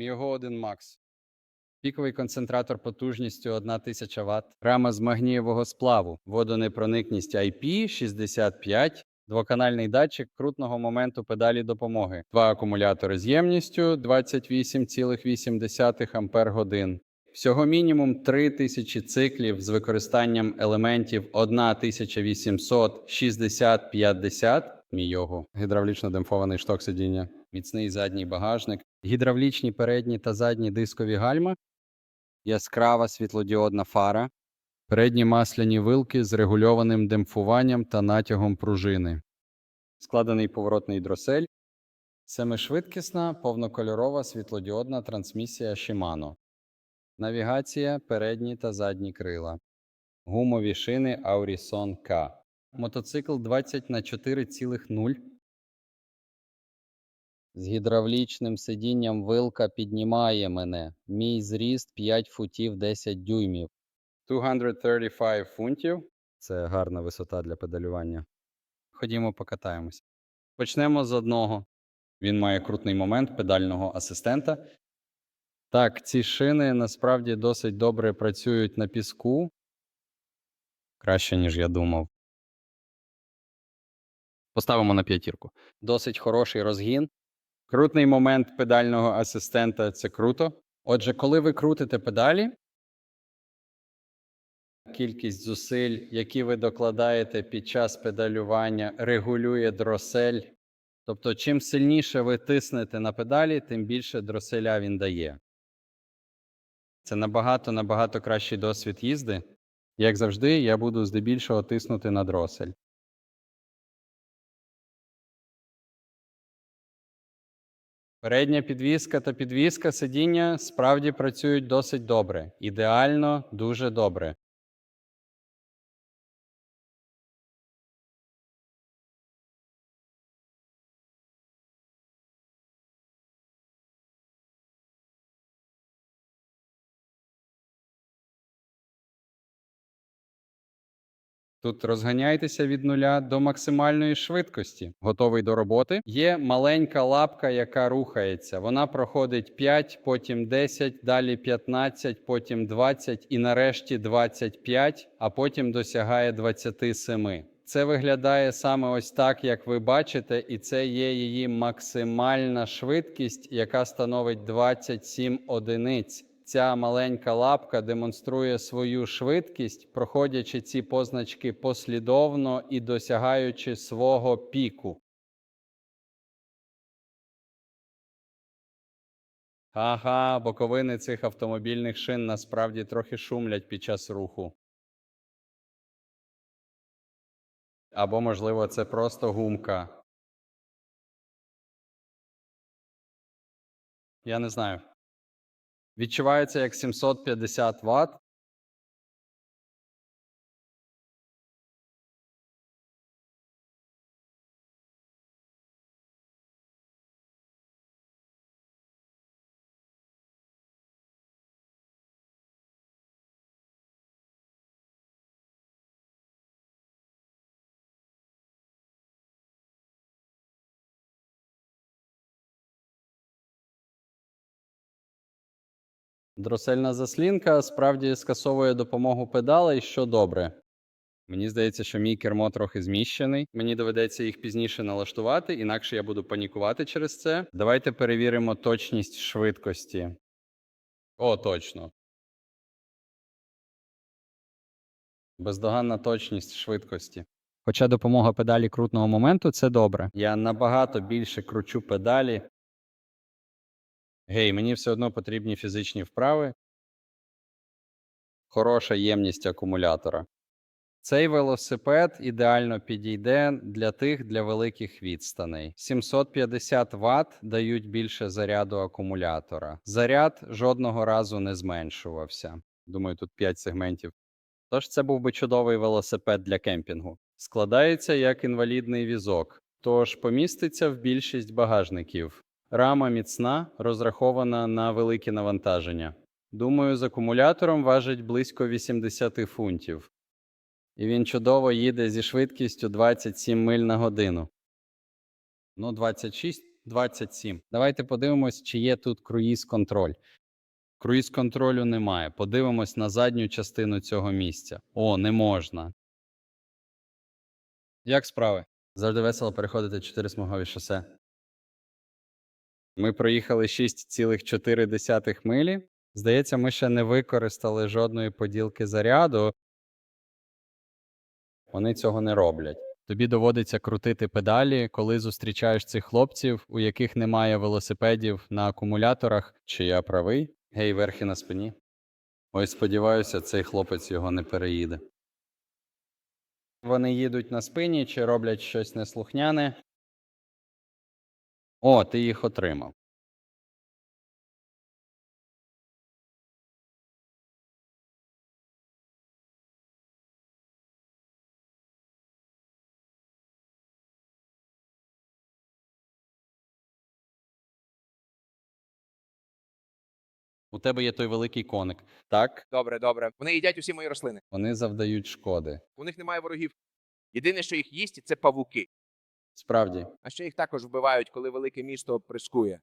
Його 1 Макс. Піковий концентратор потужністю 1000 Вт. Рама з магнієвого сплаву. Водонепроникність IP65. Двоканальний датчик крутного моменту педалі допомоги. Два акумулятори з ємністю 28,8 Ампер годин. Всього мінімум 3000 циклів з використанням елементів 1800 60 50 Мійого. Гідравлічно демпфований шток сидіння, міцний задній багажник, гідравлічні передні та задні дискові гальма, яскрава світлодіодна фара, передні масляні вилки з регульованим демпфуванням та натягом пружини, складений поворотний дросель, семишвидкісна повнокольорова світлодіодна трансмісія Shimano, навігація передні та задні крила, гумові шини Aurison K. Мотоцикл 20 на 4,0. З гідравлічним сидінням вилка піднімає мене. Мій зріст 5 футів 10 дюймів. 235 фунтів. Це гарна висота для педалювання. Ходімо покатаємось. Почнемо з одного. Він має крутний момент педального асистента. Так, ці шини насправді досить добре працюють на піску. Краще, ніж я думав. Поставимо на п'ятірку. Досить хороший розгін. Крутний момент педального асистента це круто. Отже, коли ви крутите педалі, кількість зусиль, які ви докладаєте під час педалювання, регулює дросель. Тобто, чим сильніше ви тиснете на педалі, тим більше дроселя він дає. Це набагато набагато кращий досвід їзди. Як завжди, я буду здебільшого тиснути на дросель. Передня підвіска та підвіска сидіння справді працюють досить добре. Ідеально, дуже добре. Тут розганяйтеся від нуля до максимальної швидкості. Готовий до роботи. Є маленька лапка, яка рухається. Вона проходить 5, потім 10, далі 15, потім 20 і нарешті 25, а потім досягає 27. Це виглядає саме ось так, як ви бачите, і це є її максимальна швидкість, яка становить 27 одиниць. Ця маленька лапка демонструє свою швидкість, проходячи ці позначки послідовно і досягаючи свого піку. Ага, боковини цих автомобільних шин насправді трохи шумлять під час руху. Або, можливо, це просто гумка. Я не знаю. Відчувається як 750 Вт. Дросельна заслінка справді скасовує допомогу педалей, що добре. Мені здається, що мій кермо трохи зміщений. Мені доведеться їх пізніше налаштувати, інакше я буду панікувати через це. Давайте перевіримо точність швидкості. О, точно. Бездоганна точність швидкості. Хоча допомога педалі крутного моменту це добре. Я набагато більше кручу педалі. Гей, мені все одно потрібні фізичні вправи. Хороша ємність акумулятора. Цей велосипед ідеально підійде для тих для великих відстаней. 750 Вт дають більше заряду акумулятора. Заряд жодного разу не зменшувався. Думаю, тут 5 сегментів. Тож це був би чудовий велосипед для кемпінгу. Складається як інвалідний візок, тож поміститься в більшість багажників. Рама міцна, розрахована на великі навантаження. Думаю, з акумулятором важить близько 80 фунтів. І він чудово їде зі швидкістю 27 миль на годину. Ну, 26 27. Давайте подивимось, чи є тут круїз-контроль. Круїз-контролю немає. Подивимось на задню частину цього місця. О, не можна. Як справи? Завжди весело переходити чотири смугові шосе. Ми проїхали 6,4 милі. Здається, ми ще не використали жодної поділки заряду. Вони цього не роблять. Тобі доводиться крутити педалі, коли зустрічаєш цих хлопців, у яких немає велосипедів на акумуляторах. Чи я правий? Гей, верхи на спині. Ось сподіваюся, цей хлопець його не переїде. Вони їдуть на спині чи роблять щось неслухняне. О, ти їх отримав. У тебе є той великий коник. Так, Добре, добре. Вони їдять усі мої рослини. вони завдають шкоди. У них немає ворогів. Єдине, що їх їсть, це павуки. Справді, А ще їх також вбивають, коли велике місто прискує.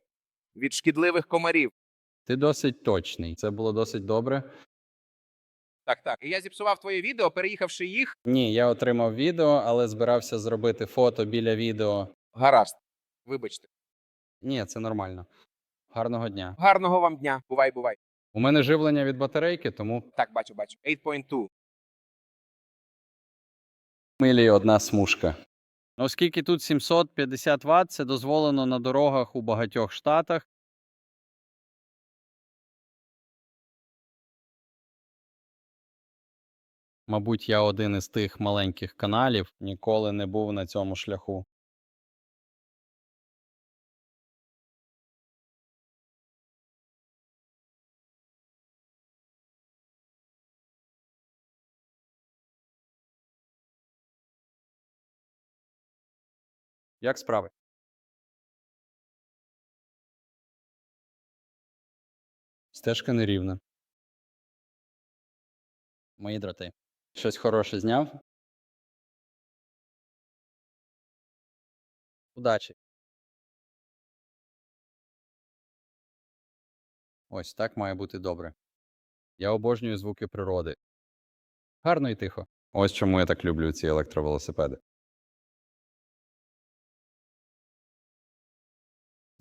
Від шкідливих комарів. ти досить точний. Це було досить добре. Так, так. І я зіпсував твоє відео, переїхавши їх. Ні, я отримав відео, але збирався зробити фото біля відео. Гаразд. Вибачте. Ні, це нормально. Гарного дня. Гарного вам дня. Бувай, бувай. У мене живлення від батарейки, тому Так, бачу, бачу. 8.2. милі одна смужка. Оскільки тут 750 Вт, це дозволено на дорогах у багатьох штатах. Мабуть, я один із тих маленьких каналів, ніколи не був на цьому шляху. Як справи? Стежка нерівна. Мої дроти. Щось хороше зняв. Удачі. Ось так має бути добре. Я обожнюю звуки природи. Гарно і тихо. Ось чому я так люблю ці електровелосипеди.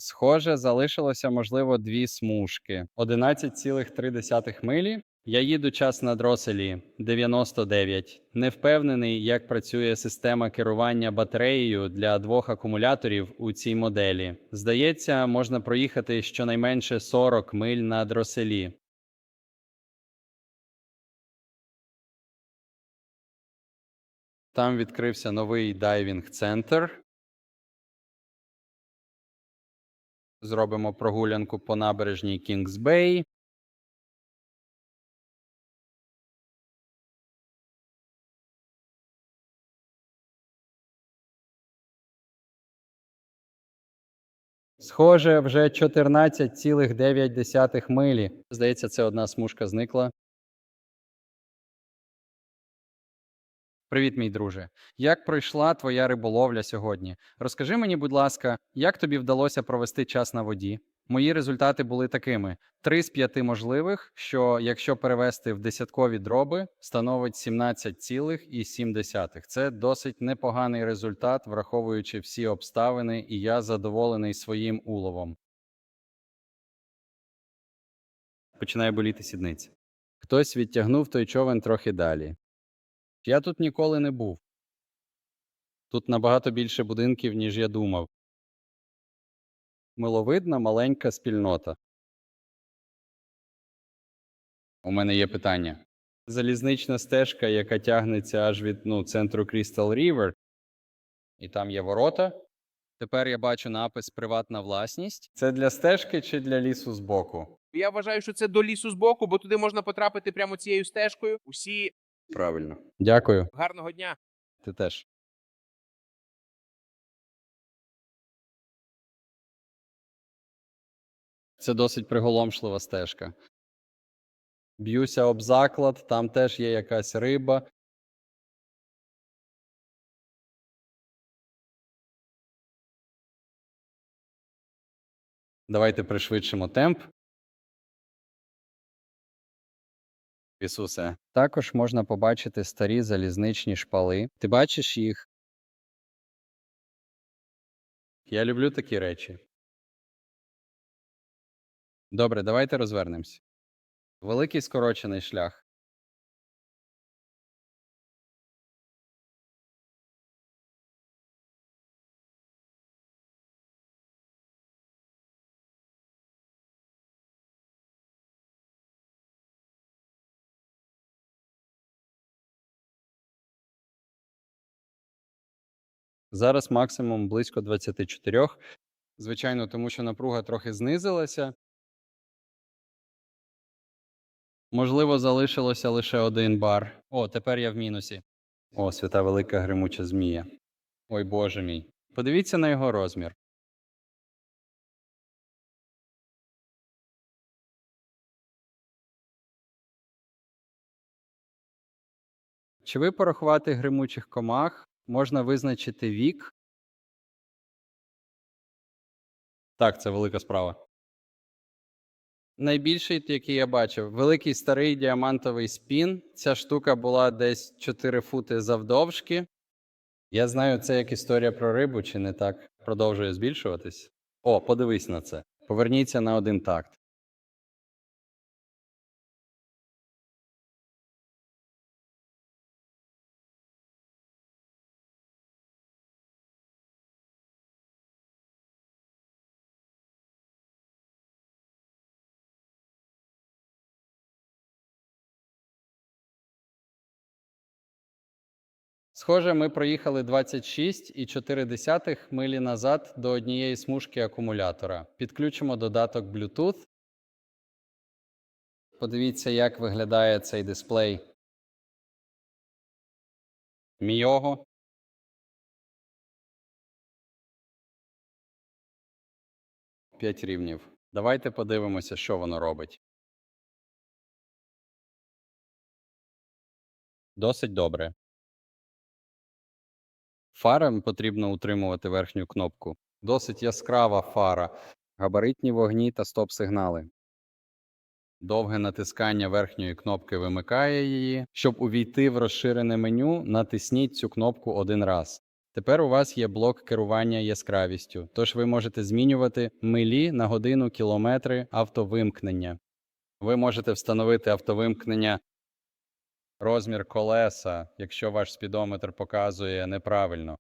Схоже, залишилося, можливо, дві смужки. 11,3 милі. Я їду час на дроселі 99. Не впевнений, як працює система керування батареєю для двох акумуляторів у цій моделі. Здається, можна проїхати щонайменше 40 миль на дроселі. Там відкрився новий дайвінг-центр. Зробимо прогулянку по набережній Кінгсбей. Схоже, вже 14,9 милі. Здається, це одна смужка зникла. Привіт, мій друже. Як пройшла твоя риболовля сьогодні? Розкажи мені, будь ласка, як тобі вдалося провести час на воді? Мої результати були такими: три з п'яти можливих, що, якщо перевести в десяткові дроби, становить 17,7. Це досить непоганий результат, враховуючи всі обставини, і я задоволений своїм уловом. Починає боліти сідниця. Хтось відтягнув той човен трохи далі. Я тут ніколи не був. Тут набагато більше будинків, ніж я думав. Миловидна маленька спільнота. У мене є питання. Залізнична стежка, яка тягнеться аж від ну, центру Crystal River, і там є ворота. Тепер я бачу напис Приватна власність. Це для стежки чи для лісу збоку? Я вважаю, що це до лісу збоку, бо туди можна потрапити прямо цією стежкою. Усі Правильно. Дякую. гарного дня. Ти теж. Це досить приголомшлива стежка. Б'юся об заклад, там теж є якась риба. Давайте пришвидшимо темп. Ісусе. Також можна побачити старі залізничні шпали. Ти бачиш їх? Я люблю такі речі. Добре, давайте розвернемось. Великий скорочений шлях. Зараз максимум близько 24. Звичайно, тому що напруга трохи знизилася. Можливо, залишилося лише один бар. О, тепер я в мінусі. О, свята велика гримуча змія. Ой боже мій. Подивіться на його розмір. Чи ви порахувати гримучих комах можна визначити вік? Так, це велика справа. Найбільший, який я бачив, великий старий діамантовий спін. Ця штука була десь 4 фути завдовжки. Я знаю, це як історія про рибу, чи не так продовжує збільшуватись. О, подивись на це. Поверніться на один такт. Схоже, ми проїхали 26,4 милі назад до однієї смужки акумулятора. Підключимо додаток Bluetooth. Подивіться, як виглядає цей дисплей. Мійого. П'ять рівнів. Давайте подивимося, що воно робить. Досить добре. Фарам потрібно утримувати верхню кнопку. Досить яскрава фара, габаритні вогні та стоп-сигнали. Довге натискання верхньої кнопки вимикає її. Щоб увійти в розширене меню, натисніть цю кнопку один раз. Тепер у вас є блок керування яскравістю, тож ви можете змінювати милі на годину кілометри автовимкнення. Ви можете встановити автовимкнення розмір колеса, якщо ваш спідометр показує неправильно.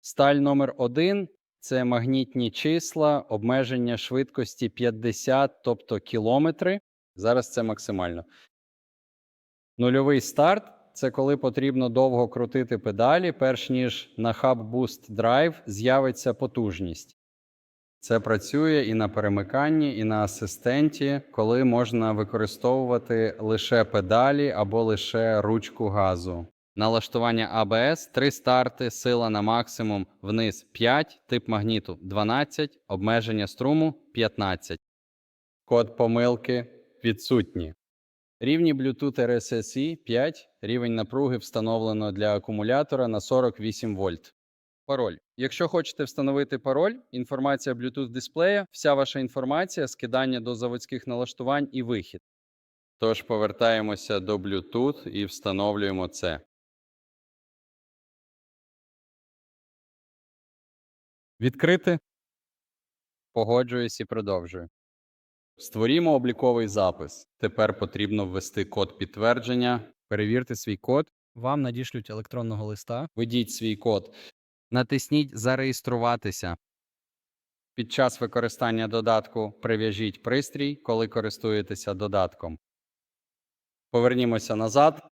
Сталь номер 1 це магнітні числа, обмеження швидкості 50, тобто кілометри. Зараз це максимально. Нульовий старт це коли потрібно довго крутити педалі, перш ніж на Hub Boost Drive з'явиться потужність. Це працює і на перемиканні, і на асистенті, коли можна використовувати лише педалі або лише ручку газу. Налаштування ABS – 3 старти, сила на максимум, вниз 5, тип магніту 12, обмеження струму 15. Код помилки відсутні. Рівні Bluetooth RSSI 5, рівень напруги встановлено для акумулятора на 48 вольт. Пароль. Якщо хочете встановити пароль, інформація Bluetooth дисплея, вся ваша інформація, скидання до заводських налаштувань і вихід. Тож повертаємося до Bluetooth і встановлюємо це. Відкрити. Погоджуюсь і продовжую. Створімо обліковий запис. Тепер потрібно ввести код підтвердження. Перевірте свій код. Вам надішлють електронного листа. Введіть свій код. Натисніть Зареєструватися. Під час використання додатку прив'яжіть пристрій, коли користуєтеся додатком. Повернімося назад.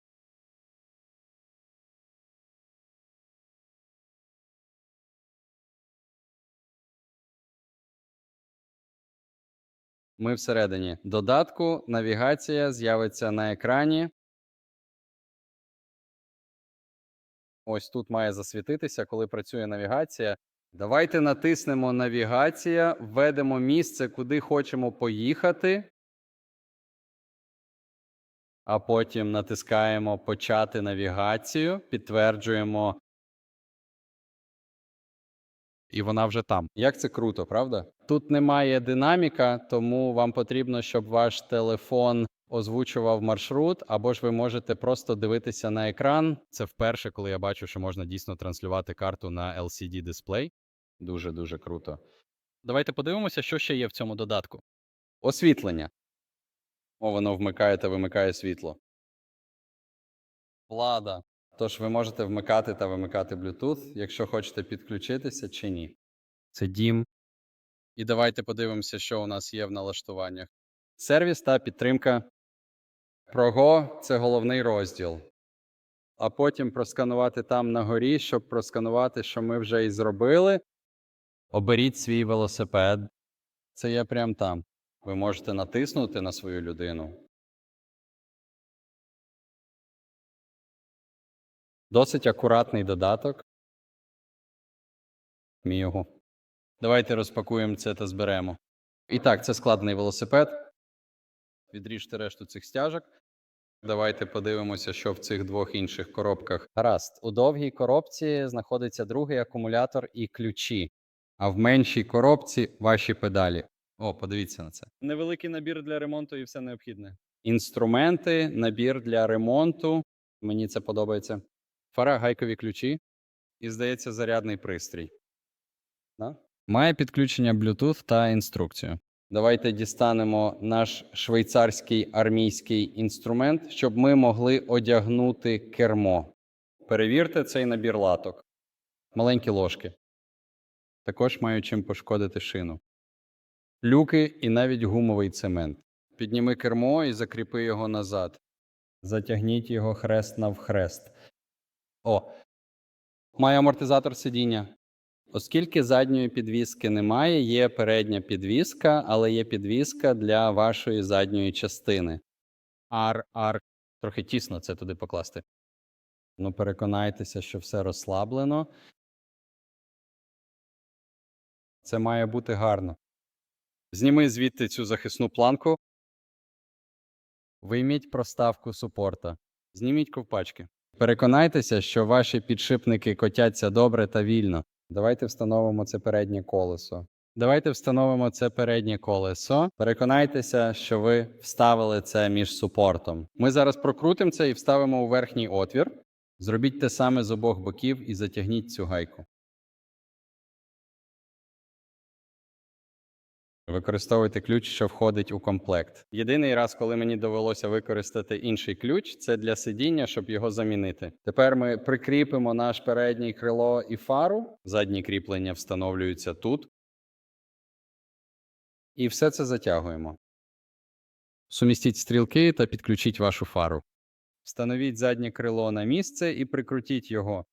Ми всередині додатку. Навігація з'явиться на екрані. Ось тут має засвітитися, коли працює навігація. Давайте натиснемо навігація, введемо місце, куди хочемо поїхати. А потім натискаємо Почати навігацію, підтверджуємо і вона вже там. Як це круто, правда? Тут немає динаміка, тому вам потрібно, щоб ваш телефон озвучував маршрут, або ж ви можете просто дивитися на екран. Це вперше, коли я бачу, що можна дійсно транслювати карту на LCD дисплей. Дуже дуже круто. Давайте подивимося, що ще є в цьому додатку. Освітлення. О, воно вмикає та вимикає світло. Влада. Тож ви можете вмикати та вимикати Bluetooth, якщо хочете підключитися чи ні. Це дім. І давайте подивимося, що у нас є в налаштуваннях. Сервіс та підтримка. Прого це головний розділ. А потім просканувати там на горі, щоб просканувати, що ми вже і зробили. Оберіть свій велосипед. Це є прямо там. Ви можете натиснути на свою людину. Досить акуратний додаток. Його. Давайте розпакуємо це та зберемо. І так, це складений велосипед. Відріжте решту цих стяжок. Давайте подивимося, що в цих двох інших коробках. Гаразд, у довгій коробці знаходиться другий акумулятор і ключі, а в меншій коробці ваші педалі. О, подивіться на це. Невеликий набір для ремонту і все необхідне. Інструменти, набір для ремонту. Мені це подобається. Фара, гайкові ключі і, здається, зарядний пристрій. Да? Має підключення Bluetooth та інструкцію. Давайте дістанемо наш швейцарський армійський інструмент, щоб ми могли одягнути кермо. Перевірте цей набір латок. Маленькі ложки. Також мають чим пошкодити шину. Люки і навіть гумовий цемент. Підніми кермо і закріпи його назад. Затягніть його хрест навхрест. О, має амортизатор сидіння. Оскільки задньої підвіски немає, є передня підвіска, але є підвіска для вашої задньої частини. Ар, ар. Трохи тісно це туди покласти. Ну, переконайтеся, що все розслаблено. Це має бути гарно. Зніми звідти цю захисну планку. Вийміть проставку супорта. Зніміть ковпачки. Переконайтеся, що ваші підшипники котяться добре та вільно. Давайте встановимо це переднє колесо. Давайте встановимо це переднє колесо. Переконайтеся, що ви вставили це між супортом. Ми зараз прокрутимо це і вставимо у верхній отвір. Зробіть те саме з обох боків і затягніть цю гайку. Використовуйте ключ, що входить у комплект. Єдиний раз, коли мені довелося використати інший ключ, це для сидіння, щоб його замінити. Тепер ми прикріпимо наш переднє крило і фару. Задні кріплення встановлюються тут. І все це затягуємо. Сумістіть стрілки та підключіть вашу фару. Встановіть заднє крило на місце і прикрутіть його.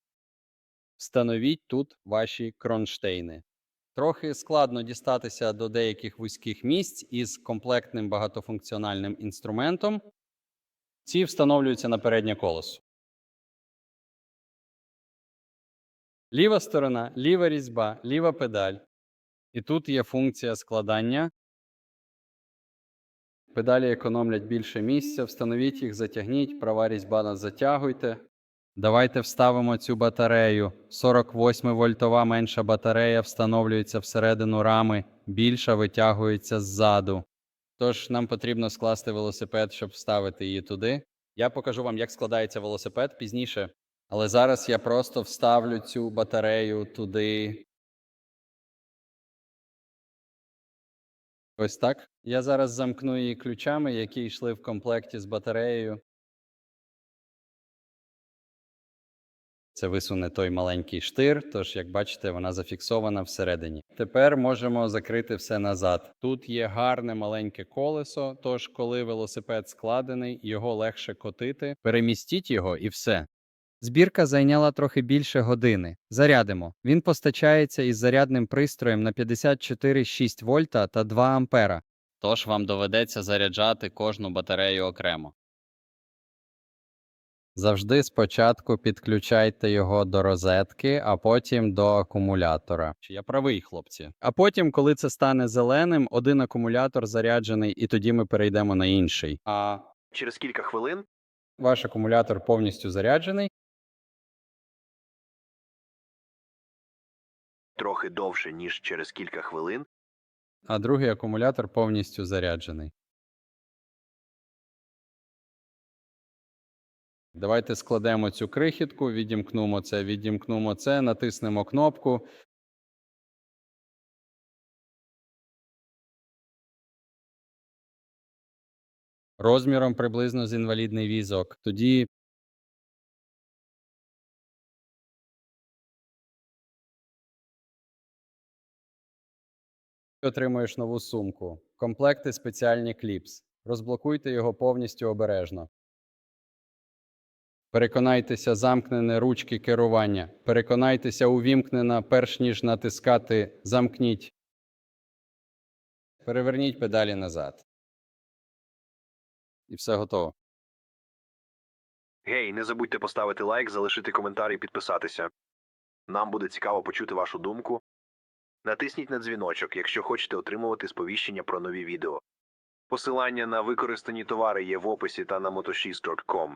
Встановіть тут ваші кронштейни. Трохи складно дістатися до деяких вузьких місць із комплектним багатофункціональним інструментом. Ці встановлюються на переднє колесо. Ліва сторона, ліва різьба, ліва педаль. І тут є функція складання. Педалі економлять більше місця. Встановіть їх, затягніть, права різьба нас затягуйте. Давайте вставимо цю батарею. 48 вольтова менша батарея встановлюється всередину рами, більша витягується ззаду. Тож нам потрібно скласти велосипед, щоб вставити її туди. Я покажу вам, як складається велосипед пізніше. Але зараз я просто вставлю цю батарею туди. Ось так. Я зараз замкну її ключами, які йшли в комплекті з батареєю. Це висуне той маленький штир, тож, як бачите, вона зафіксована всередині. Тепер можемо закрити все назад. Тут є гарне маленьке колесо, тож, коли велосипед складений, його легше котити. Перемістіть його і все. Збірка зайняла трохи більше години. Зарядимо. Він постачається із зарядним пристроєм на 54,6 вольта та 2 ампера. Тож вам доведеться заряджати кожну батарею окремо. Завжди спочатку підключайте його до розетки, а потім до акумулятора. Чи я правий, хлопці? А потім, коли це стане зеленим, один акумулятор заряджений, і тоді ми перейдемо на інший. А Через кілька хвилин ваш акумулятор повністю заряджений, трохи довше, ніж через кілька хвилин. а другий акумулятор повністю заряджений. Давайте складемо цю крихітку, відімкнемо це, відімкнемо це, натиснемо кнопку. Розміром приблизно з інвалідний візок. Тоді отримуєш нову сумку. Комплекти спеціальні кліпс. Розблокуйте його повністю обережно. Переконайтеся, замкнене ручки керування. Переконайтеся, увімкнена, перш ніж натискати Замкніть. Переверніть педалі назад. І все готово. Гей, не забудьте поставити лайк, залишити коментар і підписатися. Нам буде цікаво почути вашу думку. Натисніть на дзвіночок, якщо хочете отримувати сповіщення про нові відео. Посилання на використані товари є в описі та на moto6.com.